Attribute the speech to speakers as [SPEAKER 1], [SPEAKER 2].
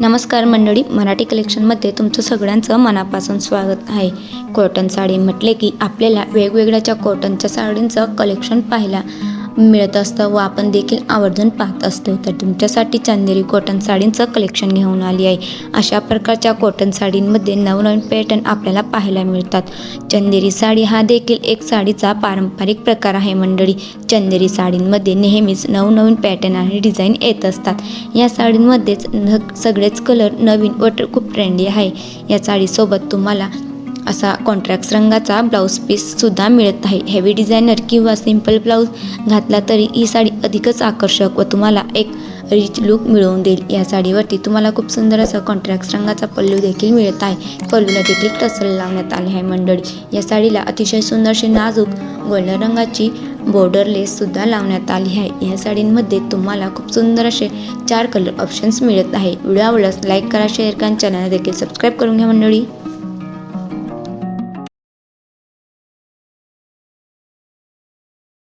[SPEAKER 1] नमस्कार मंडळी मराठी कलेक्शनमध्ये तुमचं सगळ्यांचं मनापासून स्वागत आहे. कॉटन साडी म्हटले की आपल्याला वेगवेगळ्याच्या कॉटनच्या साडींचं कलेक्शन पाहायला मिळत असतं व आपण देखील आवर्जून पाहत असतो. तर तुमच्यासाठी चांदेरी कॉटन साडींचं कलेक्शन घेऊन आली आहे. अशा प्रकारच्या कॉटन साडींमध्ये नवनवीन पॅटर्न आपल्याला पाहायला मिळतात. चंदेरी साडी हा देखील एक साडीचा पारंपरिक प्रकार आहे मंडळी. चंदेरी साडींमध्ये नेहमीच नवनवीन पॅटर्न आणि डिझाईन येत असतात. या साडींमध्येच न सगळेच कलर नवीन व खूप ट्रेंडी आहे. या साडीसोबत तुम्हाला असा कॉन्ट्रॅक्ट रंगाचा ब्लाऊज पीससुद्धा मिळत आहे. हेवी डिझायनर किंवा सिंपल ब्लाऊज घातला तरी ही साडी अधिकच आकर्षक व तुम्हाला एक रिच लुक मिळवून देईल. या साडीवरती तुम्हाला खूप सुंदर असा कॉन्ट्रॅक्ट रंगाचा पल्लू देखील मिळत आहे. पल्लूला देखील टसल लावण्यात आले आहे मंडळी. या साडीला अतिशय सुंदरशी नाजूक गोल्डन रंगाची बॉर्डर लेससुद्धा लावण्यात आली आहे. या साडींमध्ये तुम्हाला खूप सुंदर असे चार कलर ऑप्शन्स मिळत आहे. व्हिडिओ आवडल्यास लाईक करा शेअर करा चॅनल देखील सबस्क्राईब करून घ्या मंडळी.